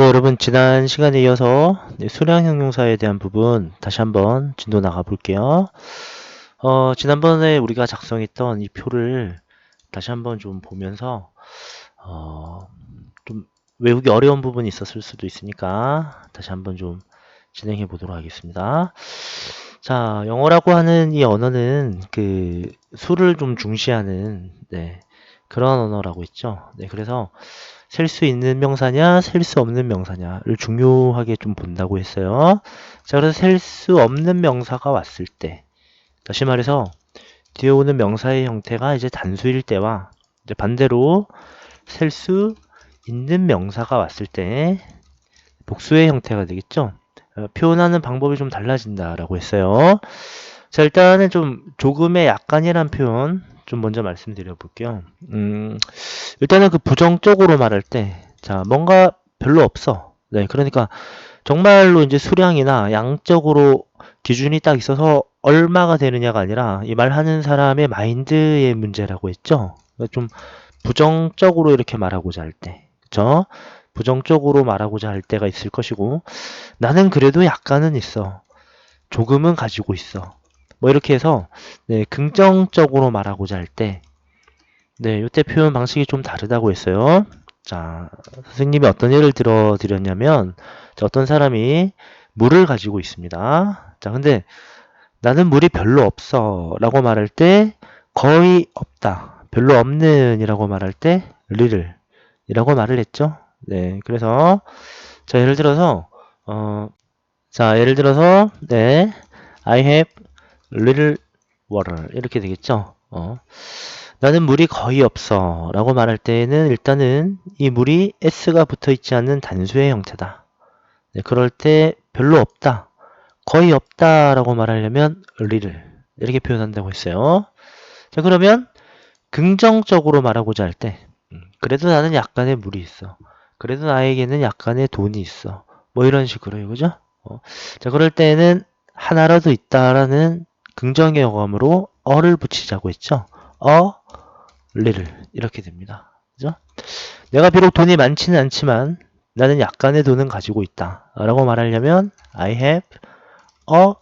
네, 여러분, 지난 시간에 이어서 네, 수량 형용사에 대한 부분 다시 한번 진도 나가 볼게요. 어, 지난번에 우리가 작성했던 이 표를 다시 한번 좀 보면서, 어, 좀 외우기 어려운 부분이 있었을 수도 있으니까 다시 한번 좀 진행해 보도록 하겠습니다. 자, 영어라고 하는 이 언어는 그 수를 좀 중시하는, 네, 그런 언어라고 있죠. 네, 그래서 셀 수 있는 명사냐, 셀 수 없는 명사냐를 중요하게 좀 본다고 했어요. 자, 그래서 셀 수 없는 명사가 왔을 때, 다시 말해서 뒤에 오는 명사의 형태가 이제 단수일 때와 이제 반대로 셀 수 있는 명사가 왔을 때 복수의 형태가 되겠죠. 어, 표현하는 방법이 좀 달라진다라고 했어요. 자, 일단은 좀 조금의 약간이란 표현 좀 먼저 말씀드려 볼게요. 음, 일단은 그 부정적으로 말할 때, 자, 뭔가 별로 없어. 네, 그러니까 정말로 이제 수량이나 양적으로 기준이 딱 있어서 얼마가 되느냐가 아니라 이 말하는 사람의 마인드의 문제라고 했죠. 그러니까 좀 부정적으로 이렇게 말하고자 할 때, 그쵸? 부정적으로 말하고자 할 때가 있을 것이고, 나는 그래도 약간은 있어. 조금은 가지고 있어. 뭐 이렇게 해서 네, 긍정적으로 말하고자 할 때, 네, 이때 표현 방식이 좀 다르다고 했어요. 자, 선생님이 어떤 예를 들어 드렸냐면, 자, 어떤 사람이 물을 가지고 있습니다. 자, 근데 나는 물이 별로 없어 라고 말할 때 거의 없다. 별로 없는 이라고 말할 때 little 이라고 말을 했죠. 네, 그래서 자, 예를 들어서 어, 자, 예를 들어서 네, I have little water 이렇게 되겠죠. 어. 나는 물이 거의 없어 라고 말할 때에는 일단은 이 물이 s가 붙어 있지 않는 단수의 형태다. 네, 그럴 때 별로 없다. 거의 없다 라고 말하려면 little 이렇게 표현한다고 했어요. 자 그러면 긍정적으로 말하고자 할때 음, 그래도 나는 약간의 물이 있어. 그래도 나에게는 약간의 돈이 있어. 뭐 이런 식으로요. 그죠? 어. 자 그럴 때는 하나라도 있다라는 긍정의 어감으로 어를 붙이자고 했죠. 어, little 이렇게 됩니다. 그죠? 내가 비록 돈이 많지는 않지만 나는 약간의 돈은 가지고 있다. 라고 말하려면 I have a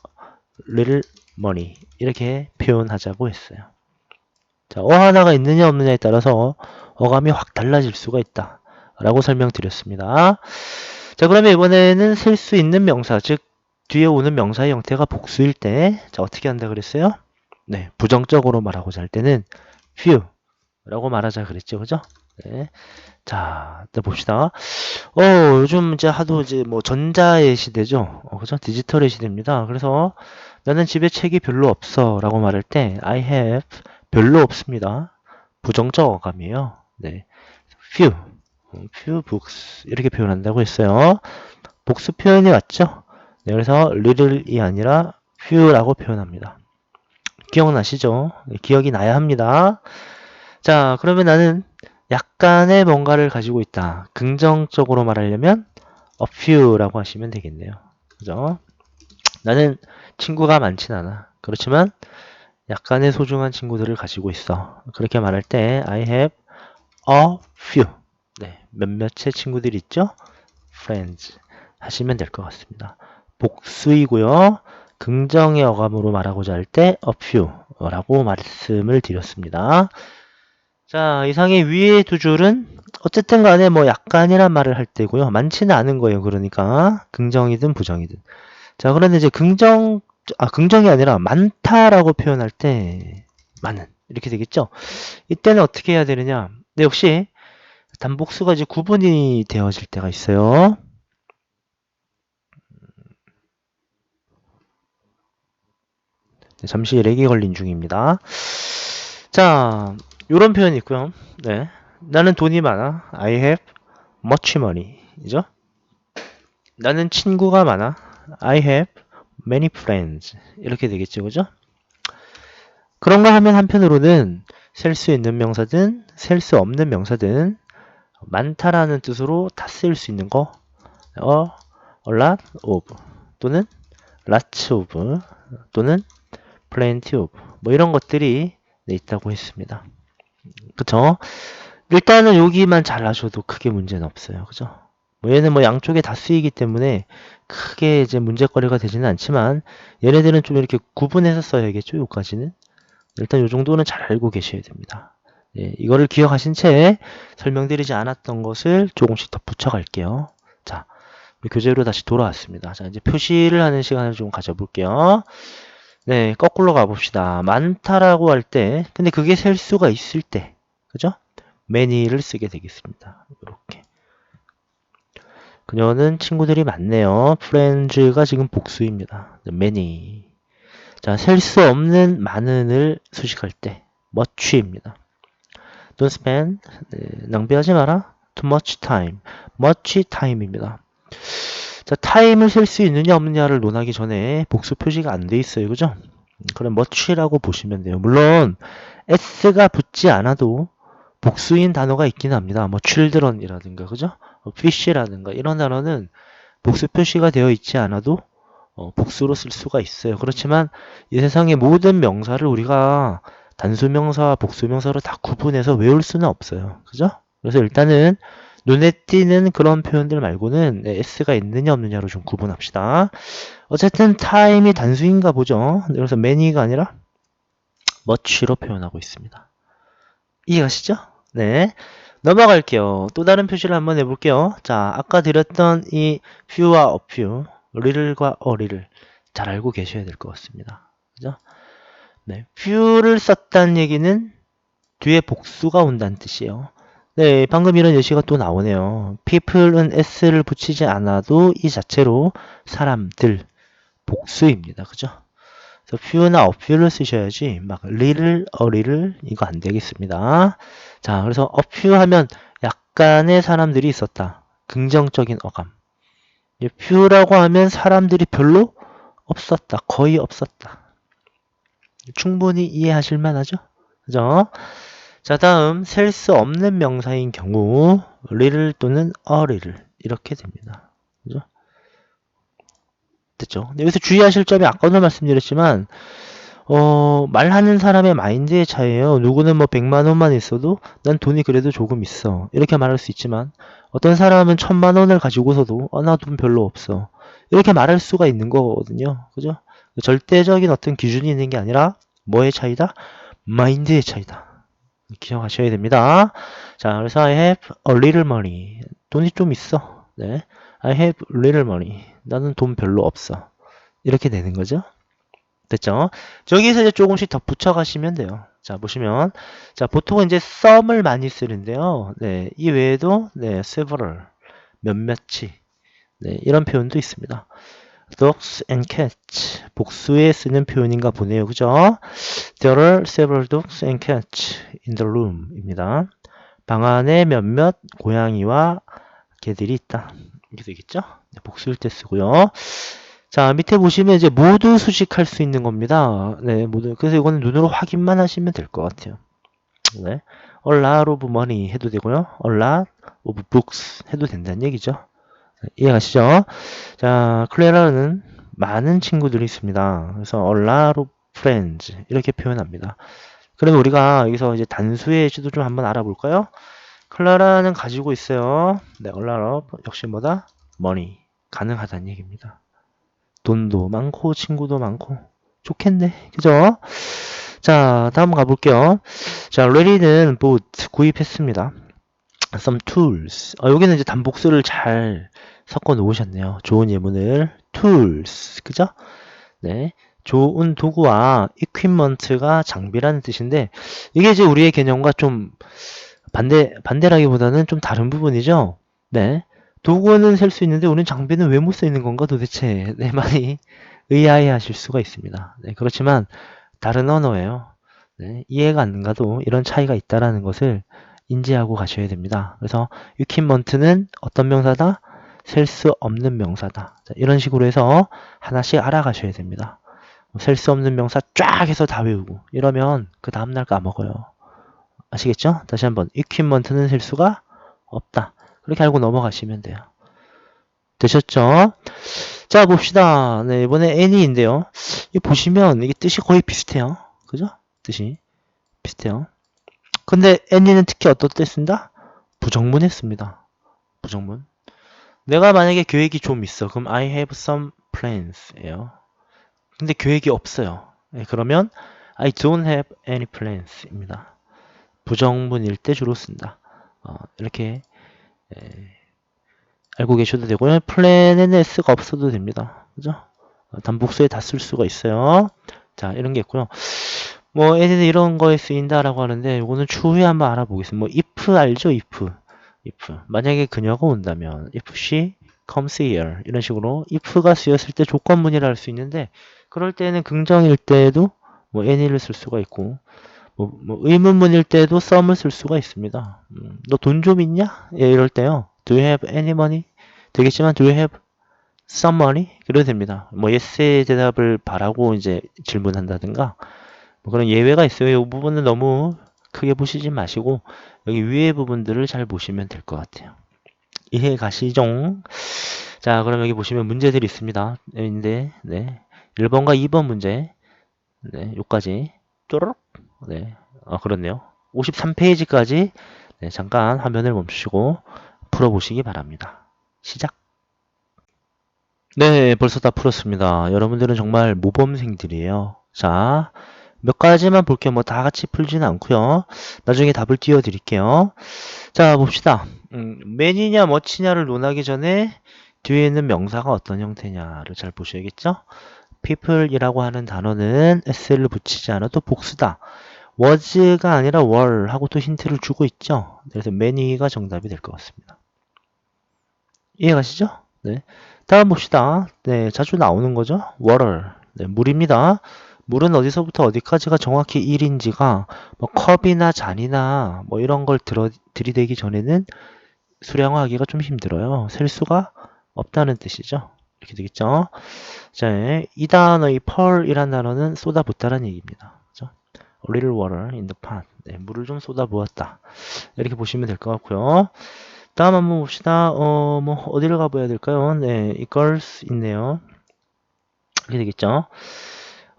little money 이렇게 표현하자고 했어요. 자, 어 하나가 있느냐 없느냐에 따라서 어감이 확 달라질 수가 있다. 라고 설명드렸습니다. 자, 그러면 이번에는 쓸 수 있는 명사, 즉 뒤에 오는 명사의 형태가 복수일 때, 자, 어떻게 한다 그랬어요? 네, 부정적으로 말하고자 할 때는 few 라고 말하자 그랬죠. 그죠? 네. 자, 또 봅시다. 어, 요즘 이제 하도 이제 뭐 전자의 시대죠. 어, 그죠? 디지털의 시대입니다. 그래서 나는 집에 책이 별로 없어 라고 말할 때 I have 별로 없습니다. 부정적 어감이에요. 네. few, few books 이렇게 표현한다고 했어요. 복수 표현이 왔죠? 네, 그래서 little이 아니라 few라고 표현합니다. 기억나시죠? 네, 기억이 나야 합니다. 자, 그러면 나는 약간의 뭔가를 가지고 있다. 긍정적으로 말하려면 a few라고 하시면 되겠네요. 그죠? 나는 친구가 많진 않아. 그렇지만 약간의 소중한 친구들을 가지고 있어. 그렇게 말할 때 I have a few. 네, 몇몇의 친구들이 있죠? friends 하시면 될 것 같습니다. 복수이고요. 긍정의 어감으로 말하고자 할 때 a few라고 말씀을 드렸습니다. 자, 이상의 위에 두 줄은 어쨌든 간에 뭐 약간이란 말을 할 때고요. 많지는 않은 거예요. 그러니까 긍정이든 부정이든. 자, 그런데 이제 긍정 아, 긍정이 아니라 많다라고 표현할 때 많은 이렇게 되겠죠. 이때는 어떻게 해야 되느냐? 네, 역시 단복수가 이제 구분이 되어질 때가 있어요. 잠시 렉이 걸린 중입니다. 자, 이런 표현이 있고요. 네, 나는 돈이 많아. I have much money. 이죠? 나는 친구가 많아. I have many friends. 이렇게 되겠죠, 그죠? 그런가 하면 한편으로는 셀 수 있는 명사든 셀 수 없는 명사든 많다라는 뜻으로 다쓸수 있는 거 어, a lot of 또는 lots of 또는 plenty of 뭐 이런 것들이 네, 있다고 했습니다. 그쵸? 일단은 여기만 잘 아셔도 크게 문제는 없어요. 그죠? 뭐 얘는 뭐 양쪽에 다 쓰이기 때문에 크게 이제 문제거리가 되지는 않지만 얘네들은 좀 이렇게 구분해서 써야겠죠. 요까지는. 일단 요 정도는 잘 알고 계셔야 됩니다. 예, 이거를 기억하신 채 설명드리지 않았던 것을 조금씩 더 붙여갈게요. 자, 교재로 다시 돌아왔습니다. 자, 이제 표시를 하는 시간을 좀 가져볼게요. 네, 거꾸로 가봅시다. 많다라고 할 때, 근데 그게 셀 수가 있을 때, 그죠? many를 쓰게 되겠습니다. 이렇게. 그녀는 친구들이 많네요. friends가 지금 복수입니다. many. 자, 셀 수 없는 많은을 수식할 때, much입니다. Don't spend, 네, 낭비하지 마라. Too much time. much time입니다. 자, 타임을 셀 수 있느냐 없느냐를 논하기 전에 복수 표시가 안 돼 있어요. 그죠? 음, 그럼 much라고 보시면 돼요. 물론 s가 붙지 않아도 복수인 단어가 있긴 합니다. 뭐 children이라든가 그죠? 어, fish라든가 이런 단어는 복수 표시가 되어 있지 않아도 어, 복수로 쓸 수가 있어요. 그렇지만 이 세상의 모든 명사를 우리가 단수명사와 복수명사로 다 구분해서 외울 수는 없어요. 그죠? 그래서 일단은 눈에 띄는 그런 표현들 말고는 네, s가 있느냐 없느냐로 좀 구분합시다. 어쨌든 time이 단수인가 보죠. 그래서 many가 아니라 much로 표현하고 있습니다. 이해가시죠? 네. 넘어갈게요. 또 다른 표시를 한번 해볼게요. 자, 아까 드렸던 이 few와 a few, little과 a little 잘 알고 계셔야 될 것 같습니다. 그죠? 네. few를 썼다는 얘기는 뒤에 복수가 온다는 뜻이에요. 네, 방금 이런 예시가 또 나오네요. people은 s를 붙이지 않아도 이 자체로 사람들, 복수입니다. 그죠? 그래서 few나 a few를 쓰셔야지 막 little, a little 이거 안 되겠습니다. 자, 그래서 a few 하면 약간의 사람들이 있었다. 긍정적인 어감. 이 few라고 하면 사람들이 별로 없었다. 거의 없었다. 충분히 이해하실 만하죠? 그죠? 자, 다음 셀 수 없는 명사인 경우 little 또는 little 이렇게 됩니다. 그죠? 됐죠? 여기서 주의하실 점이 아까도 말씀드렸지만 어, 말하는 사람의 마인드의 차이예요. 누구는 뭐 100만 원만 있어도 난 돈이 그래도 조금 있어. 이렇게 말할 수 있지만 어떤 사람은 천만 원을 가지고서도 어, 나 돈 별로 없어. 이렇게 말할 수가 있는 거거든요. 그죠? 절대적인 어떤 기준이 있는 게 아니라 뭐의 차이다? 마인드의 차이다. 기억하셔야 됩니다. 자, 그래서 I have a little money. 돈이 좀 있어. 네. I have little money. 나는 돈 별로 없어. 이렇게 되는 거죠. 됐죠? 저기서 이제 조금씩 더 붙여가시면 돼요. 자, 보시면. 자, 보통은 이제 some을 많이 쓰는데요. 네. 이 외에도, 네, several. 몇몇이. 네. 이런 표현도 있습니다. Dogs and cats. 복수에 쓰는 표현인가 보네요. 그죠? There are several dogs and cats in the room. 입니다. 방 안에 몇몇 고양이와 개들이 있다. 이렇게 되겠죠? 네, 복수일 때 쓰고요. 자, 밑에 보시면 이제 모두 수식할 수 있는 겁니다. 네, 모두. 그래서 이거는 눈으로 확인만 하시면 될 것 같아요. 네. A lot of money 해도 되고요. A lot of books 해도 된다는 얘기죠. 네, 이해가시죠? 자, 클레라는 많은 친구들이 있습니다. 그래서 a lot of friends 이렇게 표현합니다. 그러면 우리가 여기서 이제 단수의 시도 좀 한번 알아볼까요? 클라라는 가지고 있어요. 네, a lot of 역시 뭐다? money 가능하다는 얘기입니다. 돈도 많고 친구도 많고 좋겠네. 그죠? 자, 다음 가볼게요. 자, 레리는 boat 구입했습니다. Some tools. 어, 여기는 이제 단복수를 잘 섞어 놓으셨네요. 좋은 예문을 tools. 그죠? 네. 좋은 도구와 equipment가 장비라는 뜻인데 이게 이제 우리의 개념과 좀 반대 반대라기보다는 좀 다른 부분이죠. 네. 도구는 셀 수 있는데 우리는 장비는 왜 못 쓰는 건가 도대체 네, 많이 의아해 하실 수가 있습니다. 네, 그렇지만 다른 언어예요. 네, 이해가 안 가도 이런 차이가 있다라는 것을 인지하고 가셔야 됩니다. 그래서 equipment는 어떤 명사다? 셀 수 없는 명사다. 자, 이런 식으로 해서 하나씩 알아가셔야 됩니다. 셀수 없는 명사 쫙 해서 다 외우고 이러면 그 다음날 까먹어요. 아시겠죠? 다시 한번 equipment는 셀 수가 없다. 그렇게 알고 넘어가시면 돼요. 되셨죠? 자, 봅시다. 네, 이번에 any인데요. 이 보시면 이게 뜻이 거의 비슷해요. 그죠? 뜻이 비슷해요. 근데 any는 특히? 부정문에 씁니다. 부정문. 내가 만약에 계획이 좀 있어. 그럼 I have some plans예요. 근데 계획이 없어요. 예, 그러면 I don't have any plans입니다. 부정문일 때 주로 쓴다. 어, 이렇게 예, 알고 계셔도 되고요. 플랜에는 s가 없어도 됩니다. 그죠? 어, 단복수에 다 쓸 수가 있어요. 자, 이런 게 있고요. 뭐 얘네들 이런 거에 쓰인다라고 하는데 이거는 추후에 한번 알아보겠습니다. 뭐 if 알죠? if. if. 만약에 그녀가 온다면 if she comes here 이런 식으로 if가 쓰였을 때 조건문이라 할 수 있는데 그럴 때는 긍정일 때에도 뭐 any를 쓸 수가 있고 뭐, 뭐 의문문일 때도 some을 쓸 수가 있습니다. 음, 너돈 좀 있냐? 예, 이럴 때요. Do you have any money? 되겠지만 do you have some money? 그래도 됩니다. 뭐 yes의 대답을 바라고 이제 질문한다든가 뭐 그런 예외가 있어요. 이 부분은 너무 크게 보시지 마시고 여기 위에 부분들을 잘 보시면 될 것 같아요. 이해 가시죠? 자, 그럼 여기 보시면 문제들이 있습니다. 인데, 네. 1번과 2번 문제. 네, 요까지. 쪼르륵. 네. 아, 그렇네요. 53페이지까지 네, 잠깐 화면을 멈추시고 풀어 보시기 바랍니다. 시작. 네, 벌써 다 풀었습니다. 여러분들은 정말 모범생들이에요. 자, 몇 가지만 볼게요. 뭐 다 같이 풀지는 않고요. 나중에 답을 띄워드릴게요. 자, 봅시다. 음, 맨이냐 멋이냐를 논하기 전에 뒤에 있는 명사가 어떤 형태냐를 잘 보셔야겠죠? people이라고 하는 단어는 s를 붙이지 않아도 복수다. was가 아니라 were 하고 또 힌트를 주고 있죠. 그래서 many가 정답이 될 것 같습니다. 이해가시죠? 네. 다음 봅시다. 네, 자주 나오는 거죠. water. 네, 물입니다. 물은 어디서부터 어디까지가 정확히 1인지가 뭐 컵이나 잔이나 뭐 이런 걸 들어, 들이대기 전에는 수량화하기가 좀 힘들어요. 셀 수가 없다는 뜻이죠. 이렇게 되겠죠. 자, 이 단어, 이 pearl이란 단어는 쏟아붓다라는 얘기입니다. 그죠? A little water in the pot. 네, 물을 좀 쏟아부었다. 이렇게 보시면 될 것 같고요. 다음 한번 봅시다. 어, 뭐, 어디를 가봐야 될까요? 네, 이 girls 있네요. 이렇게 되겠죠.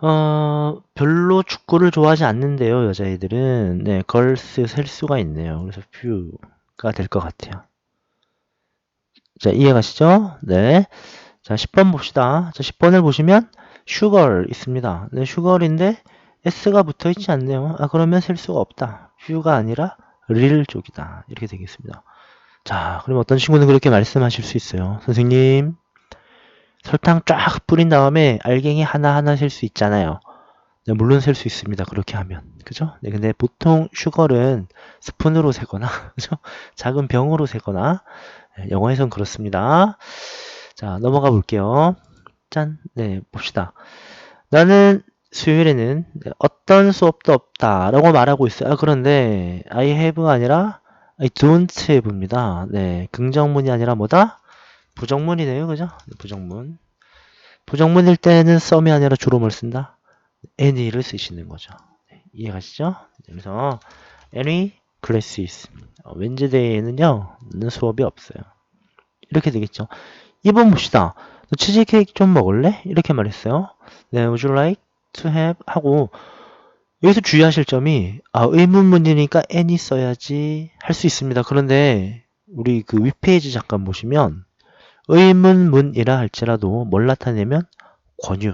어, 별로 축구를 좋아하지 않는데요, 여자애들은. 네, girls 셀 수가 있네요. 그래서 few가 될 것 같아요. 자, 이해가시죠? 네. 자, 10번 봅시다. 자, 10번을 보시면 sugar 있습니다. 네, sugar인데 s가 붙어 있지 않네요. 아, 그러면 셀 수가 없다. few가 아니라 real 쪽이다. 이렇게 되겠습니다. 자, 그럼 어떤 친구는 그렇게 말씀하실 수 있어요. 선생님, 설탕 쫙 뿌린 다음에 알갱이 하나하나 셀 수 있잖아요. 네, 물론 셀 수 있습니다. 그렇게 하면. 그죠? 네, 근데 보통 슈걸은 스푼으로 세거나, 그죠? 작은 병으로 세거나, 네, 영어에선 그렇습니다. 자, 넘어가 볼게요. 짠. 네, 봅시다. 나는 수요일에는 네, 어떤 수업도 없다. 라고 말하고 있어요. 아, 그런데 I have가 아니라 I don't have입니다. 네, 긍정문이 아니라 뭐다? 부정문이네요. 그죠? 네, 부정문. 부정문일 때는 some이 아니라 뭘 쓴다? any를 쓰시는 거죠. 네, 이해가시죠? 그래서 any classes. 어, 웬즈데이에는요, 는 수업이 없어요. 이렇게 되겠죠. 2번 봅시다. 너 치즈 케이크 좀 먹을래? 이렇게 말했어요. 네, would you like to have? 하고, 여기서 주의하실 점이, 아, 의문문이니까 any 써야지 할 수 있습니다. 그런데, 우리 그 윗페이지 잠깐 보시면, 의문문이라 할지라도 뭘 나타내면 권유.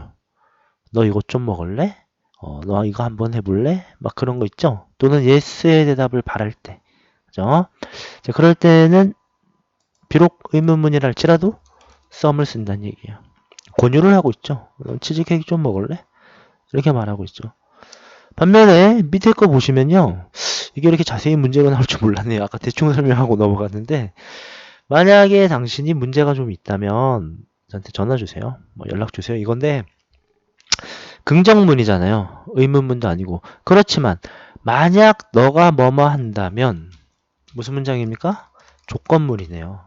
너 이거 좀 먹을래? 어, 너 이거 한번 해볼래? 막 그런 거 있죠? 또는 yes의 대답을 바랄 때. 그죠? 자, 그럴 때는 비록 의문문이라 할지라도 some을 쓴다는 얘기예요. 권유를 하고 있죠. 너 치즈케이크 좀 먹을래? 이렇게 말하고 있죠. 반면에 밑에 거 보시면요. 이게 이렇게 자세히 문제가 나올 줄 몰랐네요. 아까 대충 설명하고 넘어갔는데 만약에 당신이 문제가 좀 있다면 저한테 전화 주세요. 뭐 연락 주세요. 이건데 긍정문이잖아요. 의문문도 아니고. 그렇지만 만약 너가 뭐뭐 한다면 무슨 문장입니까? 조건문이네요.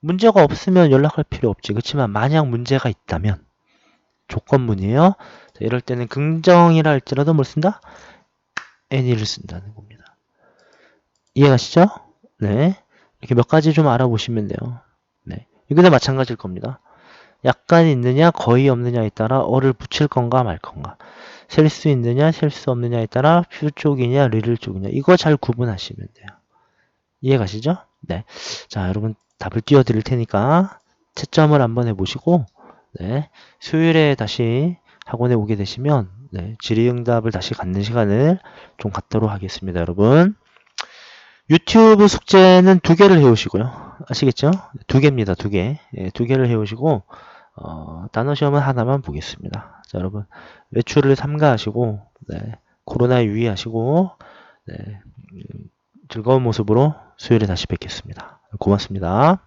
문제가 없으면 연락할 필요 없지. 그렇지만 만약 문제가 있다면 조건문이에요. 자, 이럴 때는 긍정이라 할지라도 뭘 쓴다? any를 쓴다는 겁니다. 이해가시죠? 네. 이렇게 몇 가지 좀 알아보시면 돼요. 네. 이거도 마찬가지일 겁니다. 약간 있느냐, 거의 없느냐에 따라 어를 붙일 건가 말 건가. 셀 수 있느냐, 셀 수 없느냐에 따라 퓨 쪽이냐, 리를 쪽이냐. 이거 잘 구분하시면 돼요. 이해 가시죠? 네. 자, 여러분 답을 띄워드릴 테니까 채점을 한번 해보시고 네, 수요일에 다시 학원에 오게 되시면 네, 질의응답을 다시 갖는 시간을 좀 갖도록 하겠습니다, 여러분. 유튜브 숙제는 두 개를 해오시고요. 아시겠죠? 두 개입니다, 두 개. 예, 두 개를 해오시고 어, 단어 시험은 하나만 보겠습니다. 자, 여러분 외출을 삼가하시고 네, 코로나에 유의하시고 네, 음, 즐거운 모습으로 수요일에 다시 뵙겠습니다. 고맙습니다.